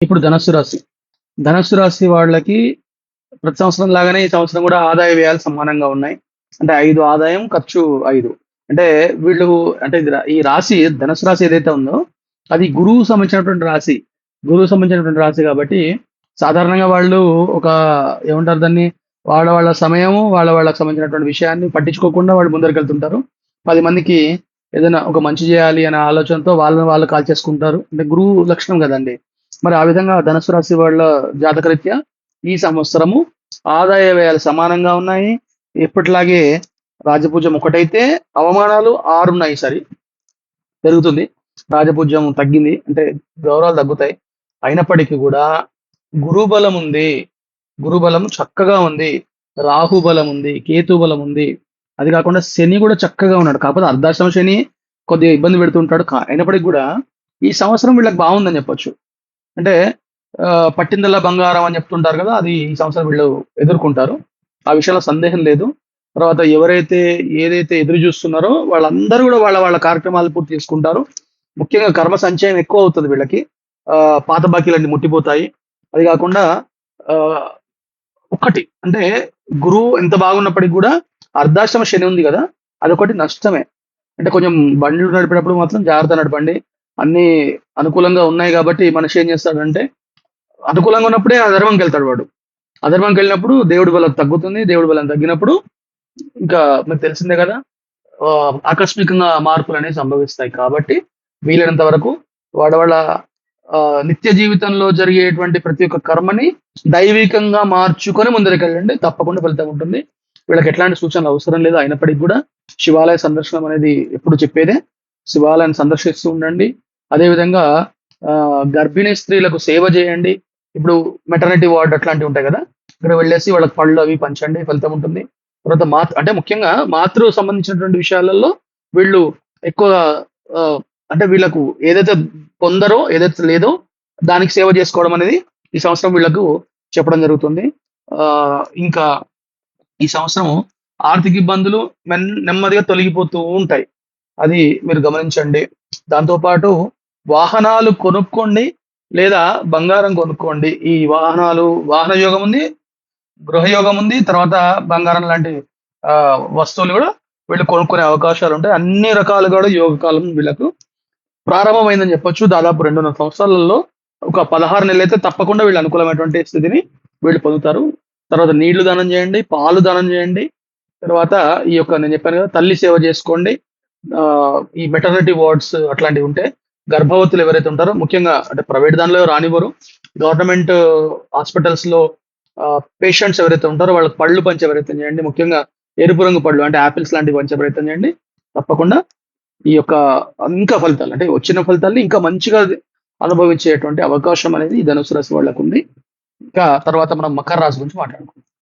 ఇప్పుడు ధనస్సు రాశి. ధనస్సు రాశి వాళ్ళకి ప్రతి సంవత్సరం లాగానే ఈ సంవత్సరం కూడా ఆదాయ వ్యయాలు సమానంగా ఉన్నాయి. అంటే ఐదు ఆదాయం ఖర్చు ఐదు. అంటే వీళ్ళు అంటే ఇది ఈ రాశి ధనస్సు రాశి ఏదైతే ఉందో అది గురువు సంబంధించినటువంటి రాశి. గురువు సంబంధించినటువంటి రాశి కాబట్టి సాధారణంగా వాళ్ళు ఒక ఏమంటారు దాన్ని వాళ్ళ వాళ్ళ సమయము వాళ్ళ వాళ్ళకి సంబంధించినటువంటి విషయాన్ని పట్టించుకోకుండా వాళ్ళు ముందరికి వెళ్తుంటారు. పది మందికి ఏదైనా ఒక మంచి చేయాలి అనే ఆలోచనతో వాళ్ళని వాళ్ళు కాల్ చేసుకుంటారు. అంటే గురువు లక్షణం కదండి. మరి ఆ విధంగా ధనుసు రాశి వాళ్ళ జాతకరీత్యా ఈ సంవత్సరము ఆదాయ వ్యయాలు సమానంగా ఉన్నాయి. ఎప్పటిలాగే రాజపూజ్యం ఒకటైతే అవమానాలు ఆరు ఉన్నాయి పెరుగుతుంది. రాజపూజ్యం తగ్గింది. అంటే గౌరవాలు తగ్గుతాయి. అయినప్పటికీ కూడా గురుబలం ఉంది. గురుబలం చక్కగా ఉంది. రాహు బలం ఉంది. కేతు బలం ఉంది. అది కాకుండా శని కూడా చక్కగా ఉన్నాడు. కాకపోతే అర్ధాశ్రమ శని కొద్దిగా ఇబ్బంది పెడుతుంటాడు. అయినప్పటికీ కూడా ఈ సంవత్సరం వీళ్ళకి బాగుందని చెప్పొచ్చు. అంటే ఆ, పట్టిందల్లా బంగారం అని చెప్తుంటారు కదా అది ఈ సంవత్సరం వీళ్ళు ఎదుర్కొంటారు. ఆ విషయంలో సందేహం లేదు. తర్వాత ఎవరైతే ఏదైతే ఎదురు చూస్తున్నారో వాళ్ళందరూ కూడా వాళ్ళ వాళ్ళ కార్యక్రమాలు పూర్తి చేసుకుంటారు. ముఖ్యంగా కర్మ సంచయం ఎక్కువ అవుతుంది వీళ్ళకి. పాత బాకీలన్నీ ముట్టిపోతాయి. అది కాకుండా ఒకటి అంటే గురువు ఎంత బాగున్నప్పటికీ కూడా అర్ధాశ్రమ శని ఉంది కదా అదొకటి నష్టమే. అంటే కొంచెం బండ్లు నడిపేటప్పుడు మాత్రం జాగ్రత్త నడపండి. అన్ని అనుకూలంగా ఉన్నాయి కాబట్టి మనిషి ఏం చేస్తాడంటే అనుకూలంగా ఉన్నప్పుడే అధర్మంకి వెళ్తాడు వాడు. అధర్మంకి వెళ్ళినప్పుడు దేవుడి బలం తగ్గుతుంది దేవుడి బలం తగ్గినప్పుడు ఇంకా మీకు తెలిసిందే కదా ఆకస్మికంగా మార్పులు అనేవి సంభవిస్తాయి కాబట్టి వీలైనంత వరకు వాడవాళ్ళ ఆ, నిత్య జీవితంలో జరిగేటువంటి ప్రతి ఒక్క కర్మని దైవికంగా మార్చుకొని ముందరికి వెళ్ళండి తప్పకుండా ఫలితం ఉంటుంది. వీళ్ళకి ఎట్లాంటి సూచనలు అవసరం లేదు అయినప్పటికీ కూడా శివాలయ సందర్శనం అనేది ఎప్పుడు చెప్పేదే. శివాలయాన్ని సందర్శిస్తూ ఉండండి. అదేవిధంగా గర్భిణీ స్త్రీలకు సేవ చేయండి. ఇప్పుడు మెటర్నిటీ వార్డ్ అట్లాంటివి ఉంటాయి కదా ఇక్కడ వెళ్ళేసి వాళ్ళకి పళ్ళు అవి పంచండి ఫలితం ఉంటుంది. తర్వాత మాత్ అంటే ముఖ్యంగా మాతృ సంబంధించినటువంటి విషయాలలో వీళ్ళు ఎక్కువ అంటే వీళ్ళకు ఏదైతే పొందరో ఏదైతే లేదో దానికి సేవ చేసుకోవడం అనేది ఈ సంవత్సరం వీళ్ళకు చెప్పడం జరుగుతుంది. ఇంకా ఈ సంవత్సరం ఆర్థిక ఇబ్బందులు నెమ్మదిగా తొలగిపోతూ ఉంటాయి. అది మీరు గమనించండి. దాంతోపాటు వాహనాలు కొనుక్కోండి లేదా బంగారం కొనుక్కోండి. ఈ వాహనాలు వాహన యోగం ఉంది గృహయోగం ఉంది తర్వాత బంగారం లాంటి ఆ, వస్తువులు కూడా వీళ్ళు కొనుక్కునే అవకాశాలు ఉంటాయి. అన్ని రకాలుగా కూడా యోగ కాలం వీళ్ళకు ప్రారంభమైందని చెప్పొచ్చు. దాదాపు రెండున్నర సంవత్సరాలలో ఒక పదహారు నెలలు అయితే తప్పకుండా వీళ్ళు అనుకూలమైనటువంటి స్థితిని వీళ్ళు పొందుతారు. తర్వాత నీళ్ళు దానం చేయండి పాలు దానం చేయండి. తర్వాత ఈ యొక్క నేను చెప్పాను కదా తల్లి సేవ చేసుకోండి. ఆ, ఈ మెటర్నిటీ వార్డ్స్ అట్లాంటివి ఉంటే గర్భవతులు ఎవరైతే ఉంటారో ముఖ్యంగా అంటే ప్రైవేట్ దానిలో రానివ్వరు. గవర్నమెంట్ హాస్పిటల్స్లో పేషెంట్స్ ఎవరైతే ఉంటారో వాళ్ళకి పళ్ళు పంచే ప్రయత్నం చేయండి ముఖ్యంగా ఎరుపు రంగు పళ్ళు అంటే ఆపిల్స్ లాంటివి పంచే ప్రయత్నం చేయండి తప్పకుండా ఈ యొక్క ఇంకా ఫలితాలు అంటే వచ్చిన ఫలితాన్ని ఇంకా మంచిగా అనుభవించేటువంటి అవకాశం అనేది ఈ ధనుసు రాశి వాళ్ళకు ఉంది ఇంకా తర్వాత మనం మకర రాశి గురించి మాట్లాడుకుందాం.